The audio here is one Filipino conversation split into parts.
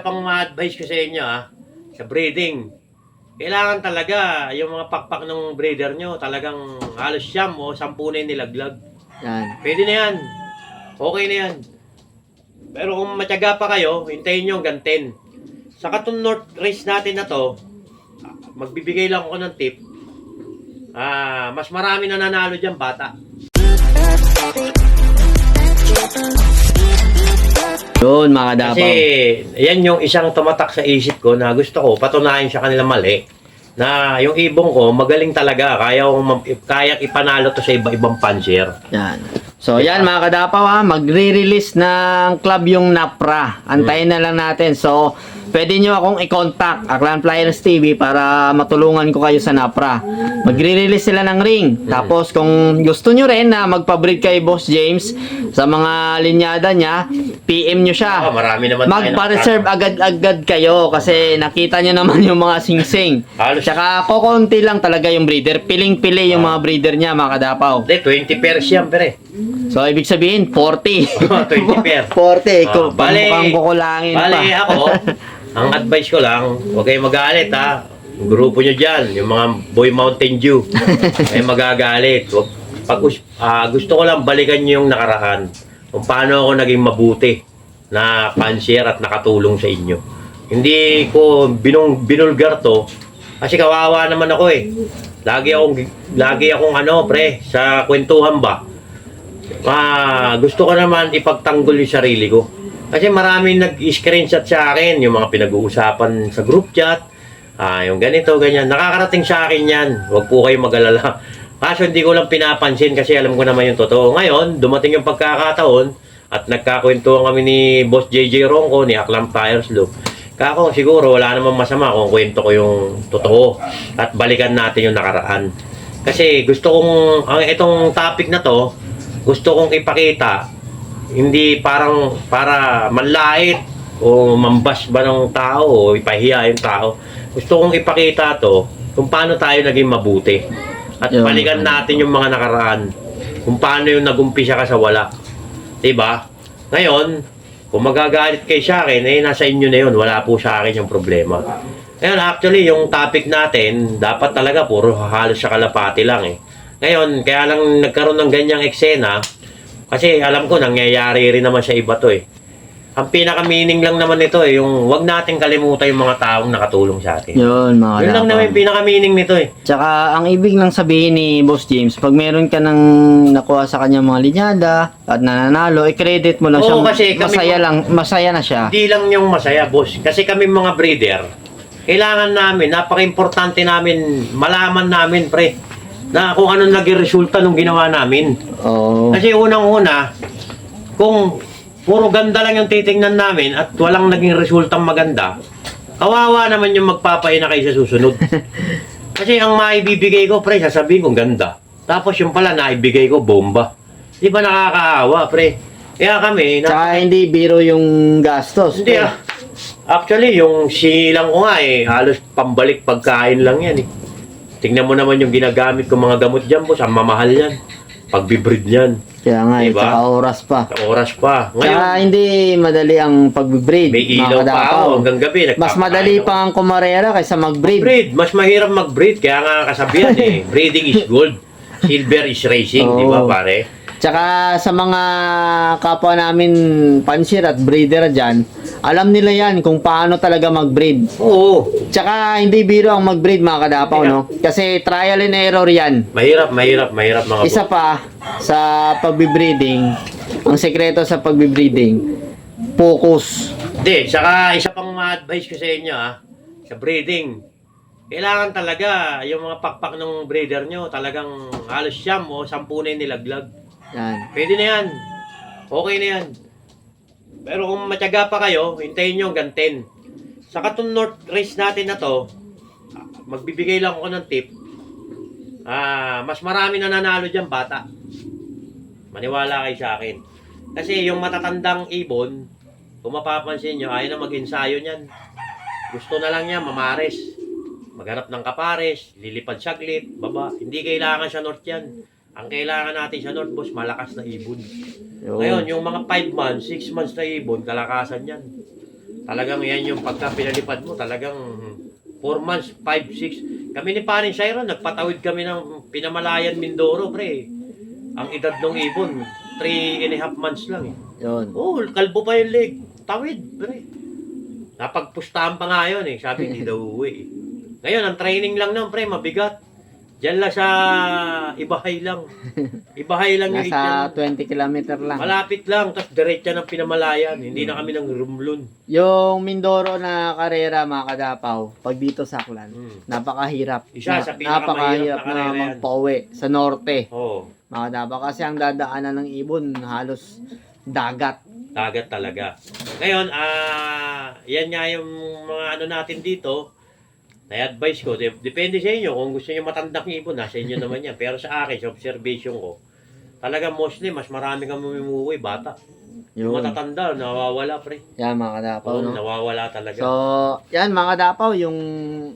Pang ma-advise ko sa inyo ah, sa breeding. Kailangan talaga yung mga pakpak ng breeder nyo talagang halos siyam o sampu na yung nilaglag. Yan. Pwede na yan. Okay na yan. Pero kung matyaga pa kayo, hintayin nyo hanggang 10. Sa katong North race natin na to, magbibigay lang ako ng tip. Ah, mas marami na nanalo dyan, bata. Yun, mga kadapaw. Kasi yan yung isang tumatak sa isip ko na gusto ko patunayan sa kanila mali na yung ibong ko magaling talaga kaya kong kaya ipanalo to sa iba-ibang pansier. Yan. So, yan mga kadapaw ha, magre-release ng club yung NAPRA. Antayin na lang natin. So, pwede nyo akong i-contact, Aklan Flyers TV, para matulungan ko kayo sa NAPRA. Magre-release sila ng ring. Tapos, kung gusto nyo rin na magpa-breed kay Boss James sa mga linyada niya, PM nyo siya. Ah, marami naman tayo Magpa-reserve agad-agad kayo kasi nakita nyo naman yung mga singsing. Halos- Tsaka kokonti lang talaga yung breeder. Piling-pili yung mga breeder niya, mga kadapaw. Hindi, 20 pairs yan, pre. So, ibig sabihin, 40. 20 pair. 40. Kung Ah, bale- mukhang kukulangin pa. Bale, ako, ang advice ko lang, huwag kayong magalit ha. Grupo nyo dyan, yung mga Boy Mountain Dew, ay magagalit. Pag, ah, gusto ko lang balikan nyo yung nakaraan. Kung paano ako naging mabuti na pansier at nakatulong sa inyo. Hindi ko binung, binulgar to, kasi kawawa naman ako eh. Lagi akong, lagi akong ano, pre, sa kwentuhan ba? Ah, gusto ko naman ipagtanggol yung sarili ko. Kasi maraming nag-screenshot sa akin, yung mga pinag-uusapan sa group chat, ah, yung ganito, ganyan. Nakakarating sa akin yan. Huwag po kayo mag-alala. Kaso hindi ko lang pinapansin kasi alam ko naman yung totoo. Ngayon, dumating yung pagkakataon at nagkakwentuhan kami ni Boss JJ Ronco, ni Aklam Tires Loop. Kako, siguro wala namang masama kung kwento ko yung totoo at balikan natin yung nakaraan. Kasi gusto kong, ang itong topic na to, gusto kong ipakita hindi parang para manlait o mambas ba ng tao o ipahiya yung tao. Gusto kong ipakita to kung paano tayo naging mabuti. At Yun. balikan natin yung mga nakaraan. Kung paano yung nagumpisa ka sa wala. 'Di ba? Ngayon, kung magagalit kay sa akin, eh nasa inyo na yun. Wala po sa akin yung problema. Ngayon, actually, yung topic natin, dapat talaga puro halos sa kalapati lang eh. Ngayon, kaya lang nagkaroon ng ganyang eksena, kasi alam ko, nangyayari rin naman sa iba to eh. Ang pinaka-meaning lang naman nito eh, yung wag nating kalimutan yung mga taong nakatulong sa atin. Yun, mga Yun lang naman yung pinaka-meaning nito eh. Tsaka, ang ibig lang sabihin ni Boss James, pag meron ka ng nakuha sa kanya mga linyada at nananalo, i-credit mo lang Oo, siya. kasi kami- masaya lang, masaya na siya. Hindi lang yung masaya, boss. Kasi kami mga breeder, kailangan namin, napaka-importante namin, malaman namin, pre, na kung ano naging resulta nung ginawa namin. Oo. Kasi unang-una, kung puro ganda lang yung titingnan namin at walang naging resultang maganda, kawawa naman yung magpapaina kayo sa susunod. Kasi ang maibibigay ko, pre, sasabihin ko ganda. Tapos yung pala naibigay ko, bomba. Di ba nakakaawa, pre? Kaya kami, na- Tsaka hindi biro yung gastos. hindi ah. Actually, yung silang ko nga eh, halos pambalik pagkain lang yan eh. Tingnan mo naman yung ginagamit kong mga gamot dyan, boss. Ang mamahal yan. Pagbibreed yan. Kaya nga, eh, Diba? tsaka oras pa. Sa oras pa. Ngayon, hindi madali ang pag-breed. may ilaw pa ako hanggang gabi. Mas madali pa ang kumarera kaysa mag-breed. Breed. Mas mahirap mag-breed. Kaya nga kasabihan eh. Breeding is gold. Silver is racing. Di ba pare? Tsaka sa mga kapwa namin pansir at breeder dyan, alam nila yan kung paano talaga mag-breed. Oo. Tsaka hindi biro ang mag-breed mga kadapaw, no? Kasi trial and error yan. Mahirap, mahirap, mahirap mga Isa pa, sa pagbibreeding, ang sekreto sa pagbibreeding, focus. Hindi, saka isa pang ma-advise ko sa inyo ah, sa breeding. Kailangan talaga yung mga pakpak ng breeder nyo talagang halos siyam o sampu na yung nilaglag. Yan. Pwede na yan. Okay na yan. Pero kung matyaga pa kayo, hintayin nyo hanggang 10. Sa katong North race natin na to, magbibigay lang ako ng tip. Ah, mas marami na nanalo dyan, bata. Maniwala kayo sa akin. Kasi yung matatandang ibon, kung mapapansin nyo, ayaw na mag-ensayo niyan. Gusto na lang niya, mamares. Maghanap ng kapares, lilipad saglit, baba. Hindi kailangan sa North yan. Ang kailangan natin sa North, boss, malakas na ibon. Yun. Ngayon, yung mga 5 months, 6 months na ibon, kalakasan yan. Talagang yan yung pagka pinalipad mo, talagang 4 months, 5, 6. Kami ni Parin Shiro, nagpatawid kami ng Pinamalayan, Mindoro, pre. Ang edad ng ibon, 3 and a half months lang eh. Yun. Oh, kalbo pa yung leg. Tawid, pre. Napagpustahan pa nga yun eh. Sabi, hindi daw uwi eh. Ngayon, ang training lang nun, pre, mabigat. Diyan lang sa Ibahay lang. Ibahay lang yung Nasa ityan. 20 kilometer lang. Malapit lang, tapos diretsa ng Pinamalayan. Hindi na kami ng rumlun. Yung Mindoro na karera mga kadapaw, pag dito sa Aklan, Hmm. napakahirap. Isa sa pinakamahirap napakahirap na na, karera yan. magpauwi sa norte. Oo, Mga kadapaw, kasi ang dadaanan ng ibon halos dagat. dagat talaga. Ngayon, ah, yan nga yung mga ano natin dito. Na-advise ko, de- depende sa inyo. Kung gusto niyo matandang ibon, nasa inyo naman yan. Pero sa akin, sa observation ko, talaga mostly, mas marami kang mamumuwi, bata. Yung Yun. matatanda, nawawala, pre. Yan mga kadapaw, Oo, no? nawawala talaga. So, yan mga kadapaw, yung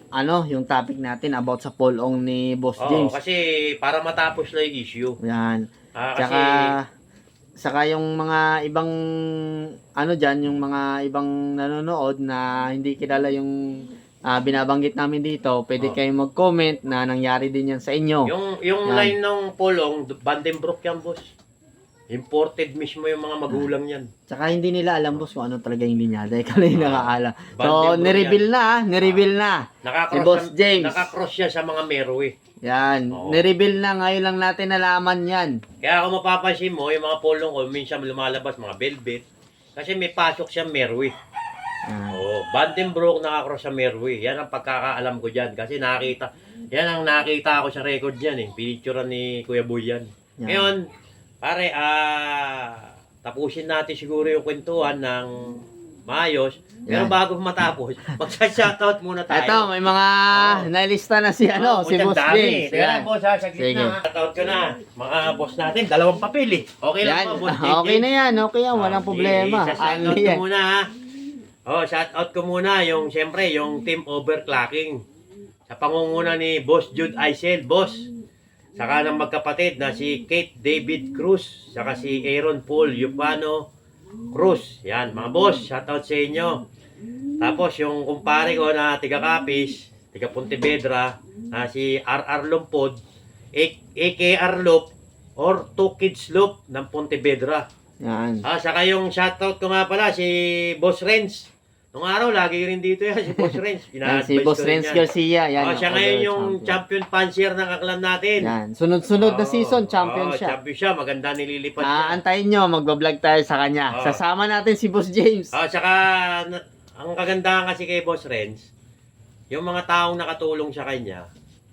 ano, yung topic natin about sa polong ni Boss Oo, James. kasi para matapos na yung issue. Yan. Ah, kasi, Tsaka, saka yung mga ibang, ano dyan, yung mga ibang nanonood na hindi kilala yung ah, binabanggit namin dito, pwede Oh. kayong mag-comment na nangyari din yan sa inyo. yung, yung Yan. line ng polong, Vandenbroek yan, boss. Imported mismo yung mga magulang yan. Tsaka hindi nila alam boss kung ano talaga yung linyada. Ikaw lang yung nakakaalam. So, nireveal na, ah, nireveal na. Nakakross, Si Boss yan- James. nakakross siya sa mga Meroe. Yan, Oo. nireveal na. Ngayon lang natin nalaman yan. Kaya kung mapapansin mo, yung mga polong ko, minsan lumalabas mga velvet. Kasi may pasok siya Meroe. Yan. Oo, Vandenbroek nakakross sa Meroe. Yan ang pagkakaalam ko dyan. Kasi nakita, yan ang nakita ko sa record niyan eh. Pinicturean ni Kuya Boy yan. Yan. Ngayon, pare, ah, tapusin natin siguro yung kwentuhan ng maayos. Pero Yan. bago matapos, magsa-shoutout muna tayo. Ito, may mga nalista na si ano, Oh, si Boss dami. James. Teka Yan. lang, boss, ha, saglit Sige. na. Shoutout ko na. Mga boss natin, dalawang papel eh. Okay lang Yan. po, boss. Okay na yan, okay yan, walang problema. sige, Ano Shoutout ko yan? muna ha. Oh, shout out ko muna yung siyempre yung team overclocking sa pangunguna ni Boss Jude Aisel, boss. Saka ng magkapatid na si Kate David Cruz, saka si Aaron Paul Yupano Cruz. Yan, mga boss, shout out sa inyo. Tapos yung kumpare ko na tiga Capiz, tiga Pontevedra, na si RR Lumpod, AKR Loop, or Two Kids Loop ng Pontevedra. Yan. Ah, saka yung shoutout ko nga pala si Boss Renz. Nung araw, lagi rin dito yan, si Boss Renz. Yan, si Boss Renz. Garcia. Yan, Oh, siya ngayon yung champion. champion fancier ng kaklan natin. Yan. Sunod-sunod na Oh, season, champion oh, siya. Champion siya, maganda nililipad Ah, siya. antayin nyo, magbablog tayo sa kanya. Oh. Sasama natin si Boss James. Ah, saka, na- ang kagandahan kasi kay Boss Renz, yung mga taong nakatulong sa kanya,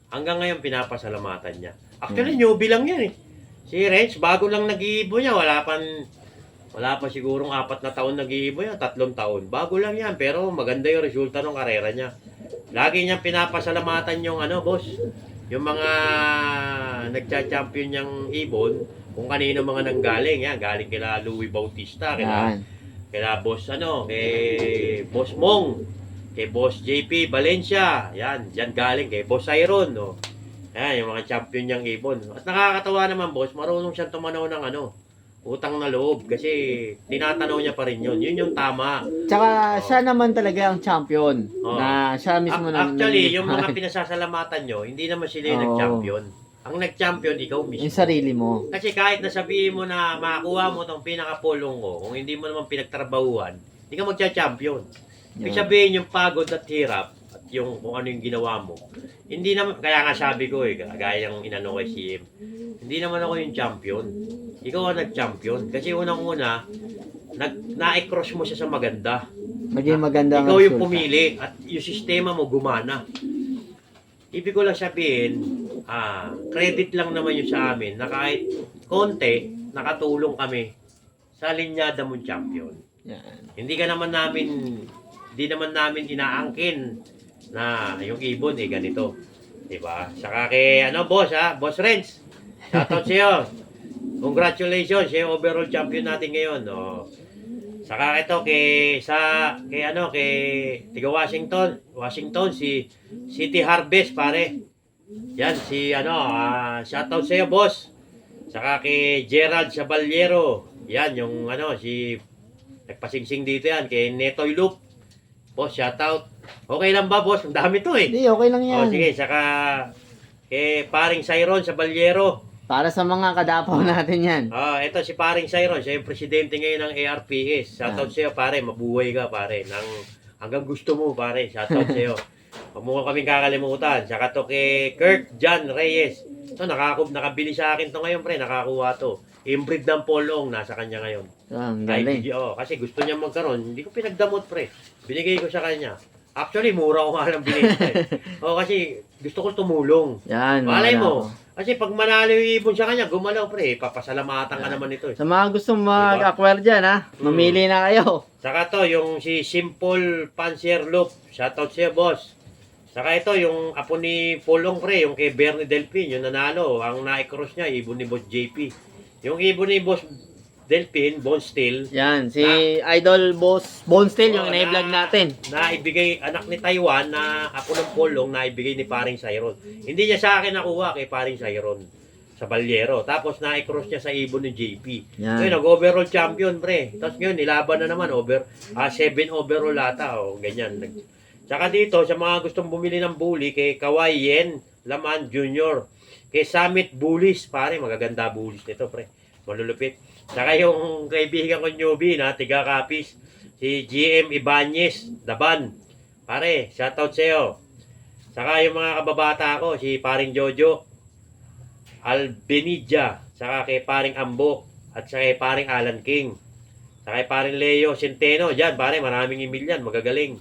hanggang ngayon pinapasalamatan niya. Actually, Hmm. newbie lang yan eh. Si Renz, bago lang nag-iibo niya, wala pan wala pa sigurong apat na taon nag-iibo yan, tatlong taon. Bago lang yan, pero maganda yung resulta ng karera niya. Lagi niyang pinapasalamatan yung ano, boss, yung mga nagcha-champion niyang ibon, kung kanino mga nanggaling. Yan, galing kila Louis Bautista, kila kila boss ano, kay boss Mong, kay boss JP Valencia, yan, diyan galing kay boss Iron, no. Yan, yung mga champion niyang ibon. At nakakatawa naman, boss, marunong siyang tumanaw ng ano, utang na loob kasi tinatanaw niya pa rin yun. Yun yung tama. Tsaka siya naman talaga ang champion. Oh. Na siya mismo Ac- na. Actually, yung mga pinasasalamatan nyo, hindi naman sila yung Oo. nag-champion. Ang nag-champion, ikaw Yung mismo. sarili mo. Kasi kahit na sabihin mo na makakuha mo itong pinakapulong ko, kung hindi mo naman pinagtrabahuan, hindi ka magcha-champion. Ibig sabihin yung pagod at hirap at yung kung ano yung ginawa mo. Hindi naman, kaya nga sabi ko eh, gaya yung inano kay CM, hindi naman ako yung champion. Ikaw ang nag-champion. Kasi unang-una, nag, na-cross mo siya sa maganda. Maging maganda ang Ikaw yung pumili at yung sistema mo gumana. Ibig ko lang sabihin, ah, credit lang naman yun sa amin na kahit konti, nakatulong kami sa linyada mong champion. Yan. Hindi ka naman namin, hindi naman namin inaangkin na yung ibon eh ganito. Diba? Saka kay, ano, boss ha? Boss Renz. Shoutout sa'yo. Congratulations, siya yung overall champion natin ngayon. Oh. Saka ito kay sa kay ano kay Tiga Washington, Washington si City Harvest pare. Yan si ano, ah, shoutout sa iyo boss. Saka kay Gerald Saballero. Yan yung ano si nagpasingsing dito yan kay Netoy Loop. Boss, shoutout. Okay lang ba, boss? Ang dami to eh. Hindi, okay lang yan. Oh, sige, saka kay paring Cyron sa Balyero. Para sa mga kadapaw natin yan. Ah, ito si paring Cyron, siya yung presidente ngayon ng ARPS. Shoutout Ah. sa'yo, pare. Mabuhay ka, pare. Nang, hanggang gusto mo, pare. Shoutout sa'yo. Huwag mo kaming kakalimutan. Saka to kay Kurt John Reyes. Ito, nakakub, nakabili sa akin to ngayon, pre. Nakakuha to. Inbreed ng polong, nasa kanya ngayon. Ah, Ang galing. IPG, oh, kasi gusto niya magkaroon. Hindi ko pinagdamot, pre. Binigay ko sa kanya. Actually, mura ko nga lang binigay. eh. oh, kasi gusto ko tumulong. Yan. Malay mo. kadapaw. Kasi pag manalo yung ibon sa kanya, gumalaw, pre. Papasalamatan ka naman ito. Eh. Sa mga gusto mag-acquire dyan, ha? Mamili na kayo. Saka to, yung si Simple Pansier Loop. Shoutout sa'yo, boss. Saka ito, yung apo ni Polong, pre. Yung kay Bernie Delpin, yung nanalo. Ang na-cross niya, ibon ni Boss JP. Yung ibon ni Boss Delpin, Bone Steel, Yan, si Idol Boss Bone Steel, yung Oh, ina-vlog na- natin. na ibigay anak ni Taiwan na ako ng polong na ibigay ni paring Cyron. Hindi niya sa akin nakuha kay paring Cyron sa Balyero. Tapos na-cross niya sa ibon ni JP. Yan. Ngayon, nag-overall champion, pre. Tapos ngayon, nilaban na naman, over, ah, 7 overall ata, o ganyan. Nag- Tsaka dito, sa mga gustong bumili ng bully, kay Kawai Yen Laman Jr., kay Summit Bullies, pare, magaganda bullies nito, pre. Malulupit. Tsaka yung kaibigan ko newbie na, tiga kapis, si GM Ibanez, Daban. Pare, shoutout sa'yo. Saka yung mga kababata ko, si paring Jojo, Albenidia, saka kay paring Ambok, at saka kay paring Alan King. Saka kay paring Leo Centeno, dyan pare, maraming email yan, magagaling.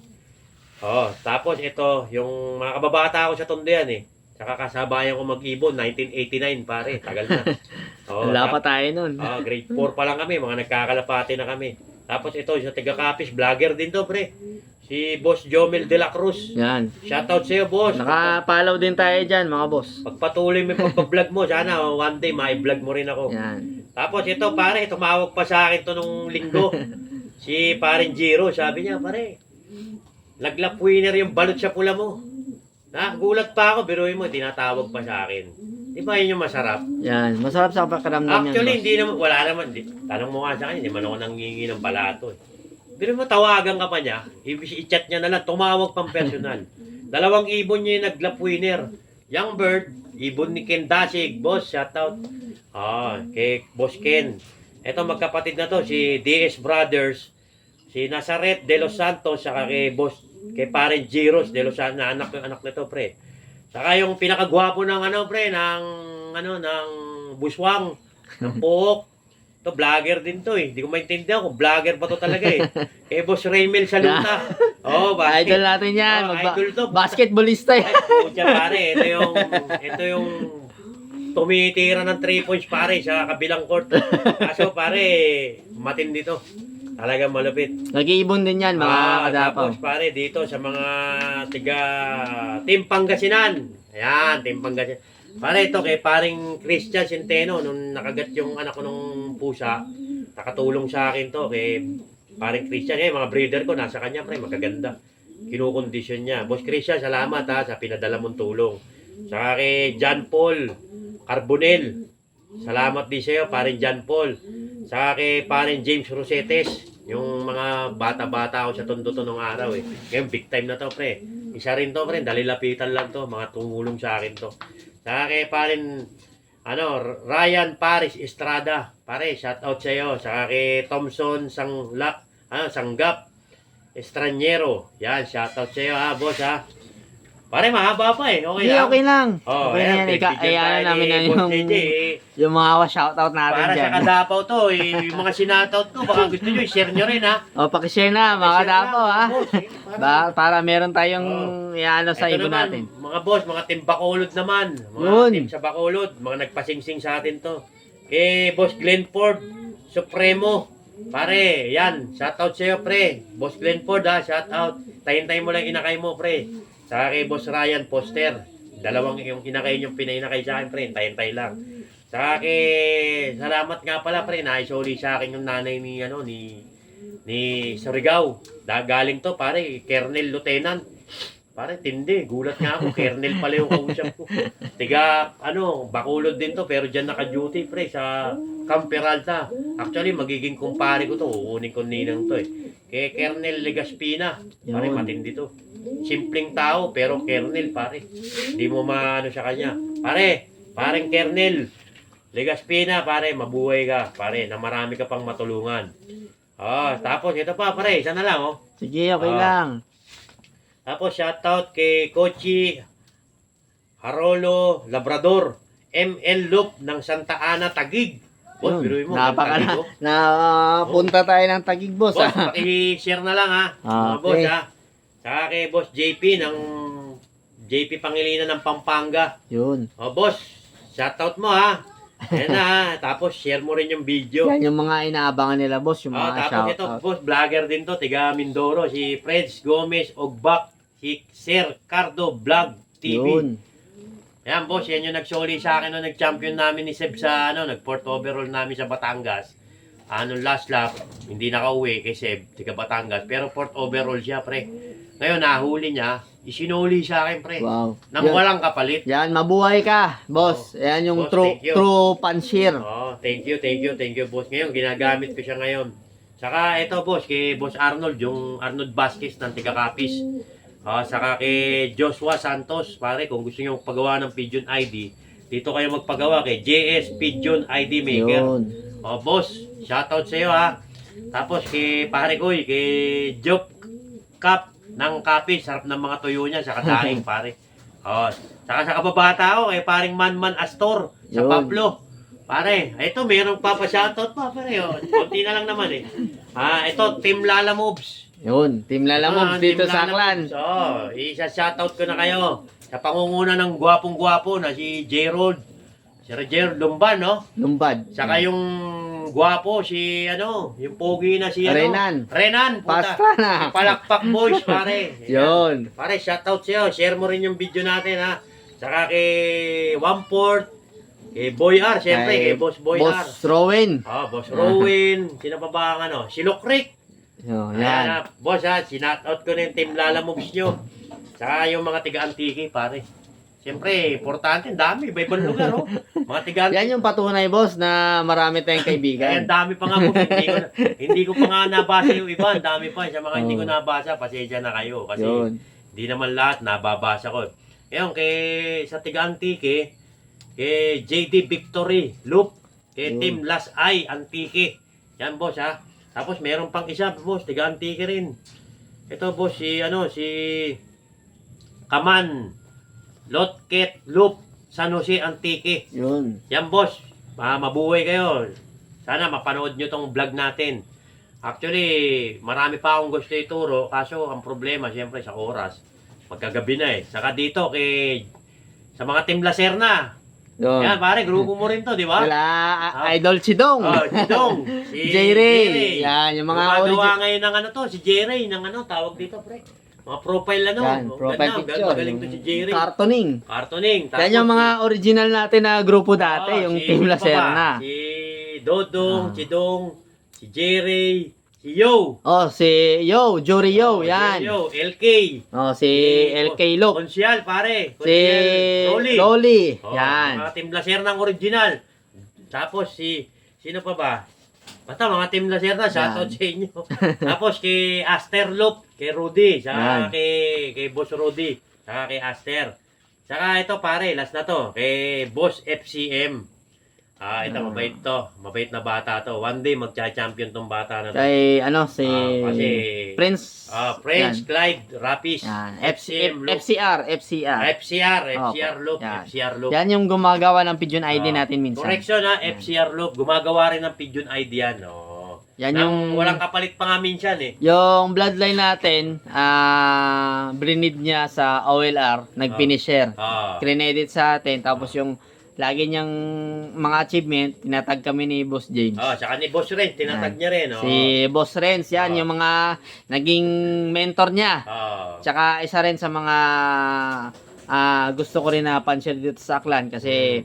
Oh, tapos ito, yung mga kababata ko sa Tondean eh. Saka kasabayan ko mag-ibon, 1989 pare, tagal na. Oh, Wala pa tayo nun. Ah, grade 4 pa lang kami, mga nagkakalapati na kami. Tapos ito, sa taga Kapis, vlogger din to, pre. Si Boss Jomel de la Cruz. Yan. Shoutout sa'yo, boss. Naka-follow din tayo dyan, mga boss. Pagpatuloy mo yung pagpa-vlog mo, sana oh, one day ma-vlog mo rin ako. Yan. Tapos ito, pare, tumawag pa sa akin to nung linggo. si parin Jiro, sabi niya, pare, laglap winner yung balot sa pula mo. Nagulat pa ako, biruin mo, tinatawag pa sa akin. Di ba yun yung masarap? Yan. Masarap sa pakiramdam Actually, hindi naman, wala naman. Di, tanong mo nga sa kanya, hindi man ako nangingi ng balato eh. Pero mo, tawagan ka pa niya, i-chat niya na lang, tumawag pang personal. Dalawang ibon niya yung nag-lap winner. Young Bird, ibon ni Ken Dasig, boss, shoutout. Ah, kay Boss Ken. Ito magkapatid na to, si DS Brothers, si Nazaret de los Santos, saka kay Boss, kay Parent Giros de los Santos, na anak anak nito, pre. Saka yung pinakagwapo ng ano, pre, ng ano, ng buswang, ng puhok. To vlogger din to eh. Hindi ko maintindihan kung vlogger pa to talaga eh. Kay Boss Raymel Saluta. oh, basket. Idol natin yan. Oh, Magba- idol to. basketballista Ay, pucha pare, ito yung ito yung tumitira ng 3 points pare sa kabilang court. Kaso pare, matindi to. Talagang malupit. Nag-iibon din yan, mga Ah, kadapaw. Tapos pare, dito sa mga tiga Team Pangasinan. Ayan, Team Pangasinan. Pare, ito kay paring Christian Centeno, nung nakagat yung anak ko nung pusa, nakatulong sa akin to kay paring Christian. Eh, mga breeder ko, nasa kanya, pre, magaganda. Kinukondisyon niya. Boss Christian, salamat ha, sa pinadala mong tulong. Saka kay John Paul Carbonel, salamat din sa'yo, paring John Paul. Saka kay paring James Rosetes, yung mga bata-bata ako sa tondo to nung araw eh. Ngayon, big time na to, pre. Isa rin to, pre. Dalilapitan lang to. Mga tumulong sa akin to. Saka kay parin, ano, Ryan Paris Estrada. Pare, shout out sa iyo. Saka kay Thompson Sanglak, ah, Sanggap Estranyero. Yan, shout out sa iyo ha, boss ha. Pare, mahaba pa eh. Okay Hindi, lang. okay lang. Oh, okay na ayan, yan. Ika, bibigyan ayan tayo namin na Boss yung, JJ, eh. yung mga shoutout natin Para dyan. sa kadapaw to, eh, yung mga sinoutout ko, baka gusto nyo, i-share nyo rin ha. O, pakishare na, mga Share lang, ha. boss, eh, para- Ba, para meron tayong iano sa Ito ibon naman, natin. Mga boss, mga team Bacolod naman. Mga Yun. team sa Bacolod, mga nagpasingsing sa atin to. Kay Boss Glenford, Supremo. Pare, yan. Shoutout sa'yo, pre. Boss Glenford, ha. Shoutout. Tayin-tayin mo lang inakay mo, pre. Saka kay Boss Ryan Poster. Dalawang yung inakay yung pinainakay sa akin, pre. Tayin-tay lang. Saka kay... Salamat nga pala, pre. Naisoli sa akin yung nanay ni, ano, ni... Ni Surigao. Galing to, pare. Colonel Lieutenant. Pare, tindi. Gulat nga ako. Kernel pala yung kausap ko. Tiga, ano, Bacolod din to. Pero dyan naka-duty, pre, sa Camp Peralta. Actually, magiging kumpare ko to. Uunin ko ninang to eh. Kay Kernel Legaspina. Pare, matindi to. Simpleng tao, pero Kernel, pare. Hindi mo maano sa kanya. Pare, pareng Kernel. Legaspina, pare, mabuhay ka. Pare, na marami ka pang matulungan. Ah, tapos ito pa, pare, isa na lang, oh. Sige, okay Ah. lang. Tapos shoutout kay Kochi Harolo Labrador, ML Loop ng Santa Ana Tagig. Boss, biruin mo. Napaka na, oh. na punta tayo ng Tagig, boss. Boss, ah. paki-share na lang ha. Ah, Mga boss okay. ha. Saka kay Boss JP ng JP Pangilinan ng Pampanga. Yun. O boss, shoutout mo ha. Yan na ha. Tapos share mo rin yung video. Yan yung mga inaabangan nila, boss. Yung Ah, mga tapos ito, shoutout. boss, vlogger din to, tiga Mindoro, si Freds Gomez Ogbak, si Sir Cardo Vlog TV. Yun. Yan, boss, yan yung nagsoli sa akin nung nag-champion namin ni Seb sa, ano, nag-fourth overall namin sa Batangas. Anong last lap, hindi nakauwi kay Seb, tiga Batangas, pero fourth overall siya, pre. Ngayon, nahuli niya, isinuli sa akin, pre. Wow. Nang Yan. walang kapalit. Yan, mabuhay ka, boss. Yan yung Boss, true true panshir. Oh, thank you, thank you, thank you, boss. Ngayon, ginagamit ko siya ngayon. Saka ito, boss, kay Boss Arnold, yung Arnold Vasquez ng Tiga Capis. Ah, saka kay Joshua Santos, pare, kung gusto niyo pagawa ng Pigeon ID, dito kayo magpagawa kay JS Pigeon ID Maker. Yun. Oh, boss, shoutout sa iyo ha. Tapos kay pare ko, kay Job Cap ng Capis, sarap ng mga tuyo niya sa kadaing, pare. Oh, saka sa kababata ko, kay paring Manman Astor sa Yun. Pablo. Pare, ito meron pa pa shoutout pa pare. Oh. Konti na lang naman eh. Ah, ito Team Lala Moves. Yun. Team Lalamove Ah, dito sa Aklan. Moves. Oh, isa shoutout ko na kayo. Sa pangunguna ng gwapong-gwapo na si Gerald. Si Gerald Lumban, no? Lumbad. Saka yung gwapo si ano, yung pogi na si ano, Renan. Renan, puta. Pasta na. Palakpak boys, pare. Yun. Pare, shoutout sa'yo. Share mo rin yung video natin, ha. Saka kay One-Port, kay Boy R, syempre, kay, Boss Boy R. Boss Rowan. Ah, Boss Rowan, sino pa ba ang ano? Si Lucrick. Yun, Ayan, yan. ha. Boss, ha, sinoutout ko na yung Team Lala Moves nyo. Saka yung mga tiga-antiki, pare. Siyempre, importante, ang dami, iba-ibang lugar, oh. Mga tiga-antiki. Yan yung patunay, boss, na marami tayong Kaya kaibigan. ang dami pa nga po, hindi ko, hindi ko pa nga nabasa yung iba, ang dami pa. Sa mga hindi ko Oo. nabasa, pasensya na kayo. Kasi Yun. hindi naman lahat nababasa ko. Ngayon, kay, sa Tiga-Antique, kay JD Victory, Loop, kay Yun. Team Last Eye, Antique. Yan, boss, ha. Tapos, meron pang isa, boss, Tiga-Antique rin. Ito, boss, si, ano, si Kaman, Lotket, Loop, San Jose, Antique. Yun. Yan boss, ah, mabuhay kayo. Sana mapanood nyo tong vlog natin. Actually, marami pa akong gusto ituro, kaso ang problema, siyempre sa oras, magkagabi na eh. Saka dito, kay, sa mga Team Lacerna. Yun. Yan, pare, grupo mo rin to, di ba? Wala, Ah. Idol si Dong. Oh, si Dong, si J-Ray. Yan, yung mga Gumagawa origi- ngayon ng ano to, si J-Ray, ng ano, tawag dito, pre. Mga profile ano. Yan, Oh, profile ganda, picture. Magaling to si J-Ray. Cartooning. Cartooning. Yan yung mga original natin na grupo dati, Ah, yung si- Team? Lacerna. Si Dodong, Ah. si Dong, si Jerry, Yo. Oh, si Yo, Jory Yo, yan. Yo, LK. Oh, si LK Look. Konsyal, pare. Si Konsyal, Rolly. Loli. Oh, Yan. Mga Team Lacerna ng original. Tapos si, sino pa ba? Basta mga Team Lacerna, shoutout sa inyo. Tapos kay Aster Loop, kay Rudy, Yan. saka kay, kay Boss Rudy, saka kay Aster. Saka ito pare, last na to, kay Boss FCM. Ah, ito Ah. mabait to. Mabait na bata to. One day magcha-champion tong bata na to. Kay, ano, si Ah, kasi Prince. Ah, French, Yan. Clyde, Rapis, Yan. FCM, Loop. FCR, FCR. FCR, FCR Opo, Loop, yan. FCR Loop. Yan yung gumagawa ng pigeon ID Ah, natin minsan. Correction ha, FCR Loop. Gumagawa rin ng Pigeon ID yan. Oh. Yan Nang yung walang kapalit pa nga minsan eh. yung bloodline natin, ah, brinid niya sa OLR, nag-finisher. Ah. Credit sa atin, tapos yung lagi niyang mga achievement, tinatag kami ni Boss James. Oh, saka ni Boss Ren, tinatag Yan. niya rin. Oh. Si Boss Renz, yan, Ah. yung mga naging mentor niya. Ah. Tsaka isa rin sa mga ah, gusto ko rin na pan-share dito sa Aklan kasi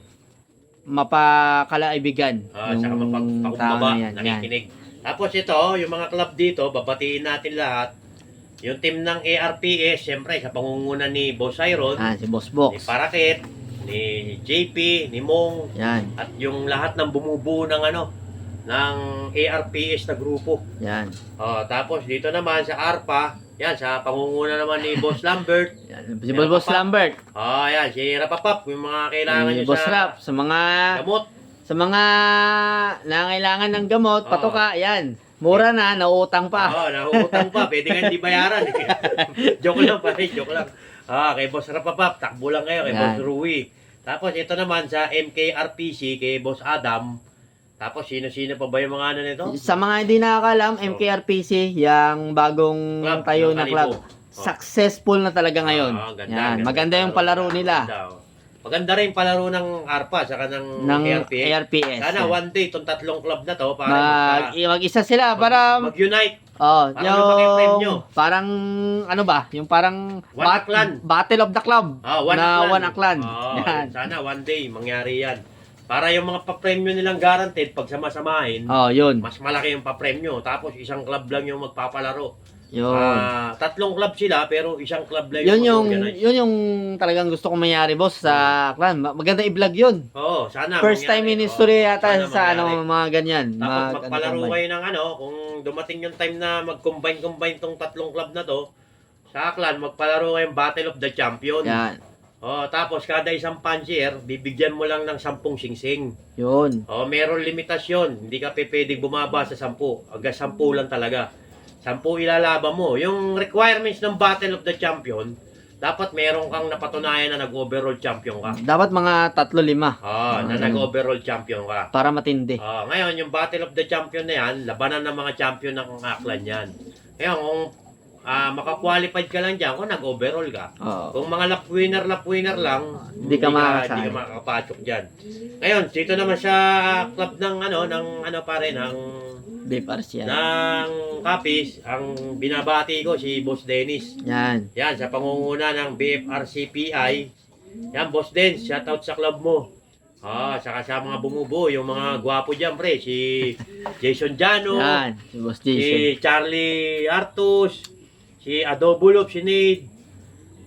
mapakalaibigan Ah, saka mapagpakumbaba, yan. yan. nakikinig. Tapos ito, yung mga club dito, babatiin natin lahat. Yung team ng ARPS, siyempre, sa pangunguna ni Boss Iron, Yan, si Boss ni Box. Parakit, ni JP, ni Mong, Yan, at yung lahat ng bumubuo ng ano, ng ARPS na grupo. yan. Oh, tapos dito naman sa ARPA, yan, sa pangunguna naman ni Boss Lambert. yan. Si Boss Lambert. Oh, yan, si Rapapap, yung mga kailangan Si nyo Boss sa Rap. Sa mga gamot. sa mga nangailangan ng gamot, Oo. patuka, yan. Mura na, nauutang pa. Oo, oh, nahuutang pa. Pwede nga hindi bayaran. joke lang pare, joke lang. Ah, kay Boss Rapapap, takbo lang kayo. Kay Yan. Boss Rui. Tapos ito naman sa MKRPC, kay Boss Adam. Tapos sino-sino pa ba yung mga ano nito? Sa mga hindi nakakalam, MKRPC, yung bagong Club, tayo yung na Kalibo. club. Oh. Successful na talaga ngayon. Ah, ganda, yan, maganda yung palaro nila Maganda, oh. Maganda rin palaro ng ARPA saka ng, ng ARPS. ARPS. Sana one day itong tatlong club na to para Mag, magka- mag-isa sila para oh, para lumaki yung premyo. yung parang ano ba, yung parang One Aklan. Battle of the Club Ah, one na aklan. One Aklan. Oo, Yan. sana one day mangyari yan. Para yung mga pa-premyo nilang guaranteed, pag sama-samahin, Oh, yun. mas malaki yung pa-premyo. Tapos isang club lang yung magpapalaro. Yun. Ah, tatlong club sila, pero isang club lang yun yung mag-organize. yun yung talagang gusto kong mangyari boss sa clan. Ma- Maganda i-vlog yun. Oo, sana First mangyari. time in Oo, history yata sana sa ano mga ganyan. Tapos Mag- magpalaro ano, kayo ng ano, kung dumating yung time na mag-combine-combine tong tatlong club na to, sa Aklan, magpalaro kayong Battle of the Champion. Yan. Oh, tapos kada isang puncher, bibigyan mo lang ng sampung singsing. Yun. Oh, meron limitasyon. Hindi ka pe pwedeng bumaba sa 10. Hanggang 10 lang talaga. 10 ilalaban mo. Yung requirements ng Battle of the Champion, dapat meron kang napatunayan na nag-overall champion ka. Dapat mga tatlo lima Ah, na Ah. nag-overall champion ka. para matindi. Ah, ngayon, yung Battle of the Champion na yan, labanan ng mga champion ng Aklan yan. Ngayon, kung ah, makakwalified ka lang dyan, kung nag-overall ka. Oo. Kung mga lap winner, lap winner lang, Hindi ka makakasali. Hindi ka makakapasok dyan. Ngayon, dito naman sa club ng ano, ng ano pa rin, ng Beef Arsia. ng Kapis, ang binabati ko si Boss Dennis. Yan. Yan, sa pangunguna ng BFRCPI. Yan, Boss Dennis, shoutout sa club mo. Ah, saka sa mga bumubuo, yung mga gwapo dyan, pre. Si Jason Jano, Yan. Si Boss Jason. si Charlie Artus, si Adobulop, si Nate,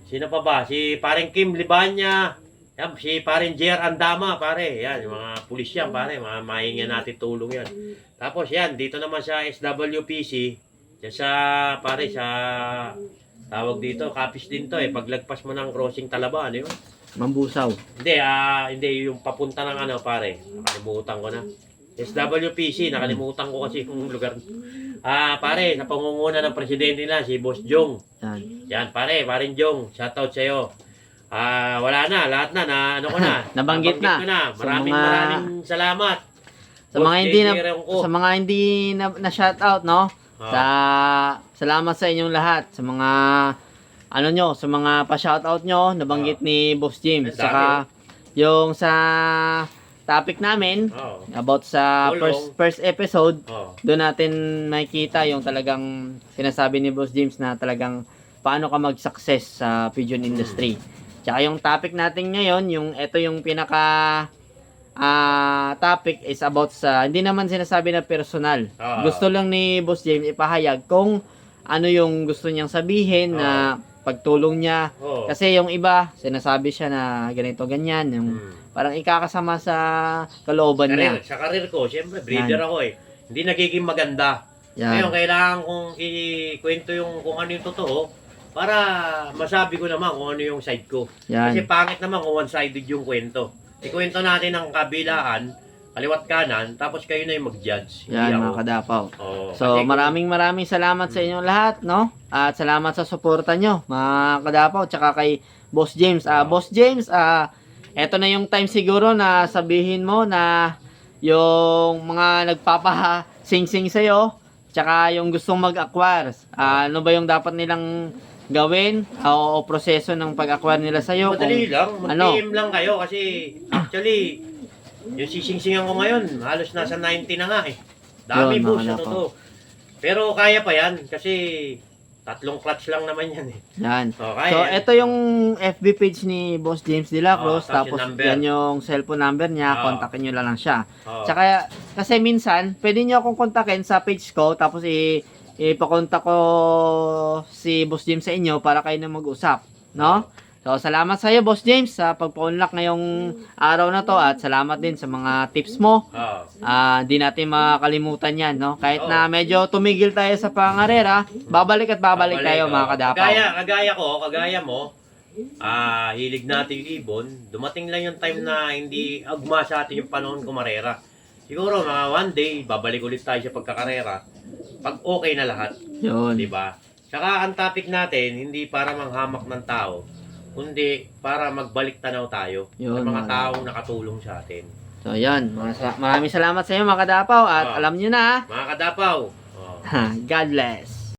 sino pa ba? Si paring Kim Libanya, yan, si paring Jer Andama, pare. Yan, yung mga pulis yan, pare. Mga mahingan natin tulong yan. Tapos yan, dito naman sa SWPC, dyan sa, pare, sa tawag dito, kapis din to eh. Paglagpas mo ng crossing Talaba, ano yun? Mambusaw. Hindi, ah, hindi yung papunta ng ano pare. Nakalimutan ko na. SWPC, nakalimutan ko kasi yung lugar. Ah, pare, sa pangunguna ng presidente nila si Boss Jong. Yan. Yan, pare, parin Jong, shoutout sa iyo. Ah, wala na, lahat na na ano ko na. Nabanggit na. ko na. Sa Maraming mga- maraming salamat. Sa mga hindi na sa mga hindi na, na shout out, no? Ah. Sa salamat sa inyong lahat sa mga ano nyo, sa mga pa-shoutout nyo, nabanggit ni Boss James. Dami, Saka yung sa topic namin Oo. about sa Tulong. first first episode, Oh. doon natin makikita yung talagang sinasabi ni Boss James na talagang paano ka mag-success sa pigeon industry. Tsaka yung topic natin ngayon, yung ito yung pinaka ah topic is about sa hindi naman sinasabi na personal. Ah. Gusto lang ni Boss James ipahayag kung ano yung gusto niyang sabihin na pagtulong niya. Oh. Kasi yung iba, sinasabi siya na ganito ganyan, yung Hmm. parang ikakasama sa kalooban niya. Sa karir ko, siyempre, breeder ako eh. Hindi nagiging maganda. Ngayon, Yan. kailangan kong ikwento yung kung ano yung totoo para masabi ko naman kung ano yung side ko. Kasi Yan. pangit naman kung one-sided yung kwento. Ikwento natin ang kabilaan, kaliwat kanan, tapos kayo na yung mag-judge. Hindi Yan ako. mga kadapaw. Oo, So, kasi maraming maraming salamat sa inyong lahat, no? At salamat sa suporta nyo, mga kadapaw, tsaka kay Boss James. Ah. Boss James, ah, eto na yung time siguro na sabihin mo na yung mga nagpapa-sing-sing sa'yo, tsaka yung gustong mag-acquire, ah, ano ba yung dapat nilang gawin o, o proseso ng pag-acquire nila sa'yo? Madali Kung- lang, ano? mag-PM lang kayo kasi actually, yung sisingsingan ko ngayon, halos nasa 90 na nga eh. Dami Yun, sa kadapaw. totoo. Pero kaya pa yan kasi tatlong clutch lang naman yan eh. Yan. So, kaya So, yan. ito yung FB page ni Boss James De La Cruz. Oo, tapos tapos, yung yan yung cellphone number niya. Oo. Kontakin nyo lang, lang siya. Oo. Tsaka, kasi minsan, pwede nyo akong kontakin sa page ko. Tapos, i- ipakontak ko si Boss James sa inyo para kayo na mag-usap, no? So, salamat sa iyo, Boss James, sa pagpa-unlock ngayong araw na to at salamat din sa mga tips mo. Ah, di natin makakalimutan 'yan, no? Kahit na medyo tumigil tayo sa pangarera, babalik at babalik, tayo, oh. mga kadapaw. Kagaya, kagaya ko, kagaya mo, ah, hilig natin yung ibon, dumating lang yung time na hindi agma sa atin yung panahon kumarera. Siguro mga one day, babalik ulit tayo sa pagkakarera. Pag okay na lahat, Yun. di ba? Saka ang topic natin, hindi para manghamak ng tao, kundi para magbalik tanaw tayo Yun, sa mga mga- taong nakatulong sa atin. So, yan. Mga- Maraming salamat sa iyo, mga kadapaw. At Ah. alam nyo na, Mga kadapaw, oh. God bless.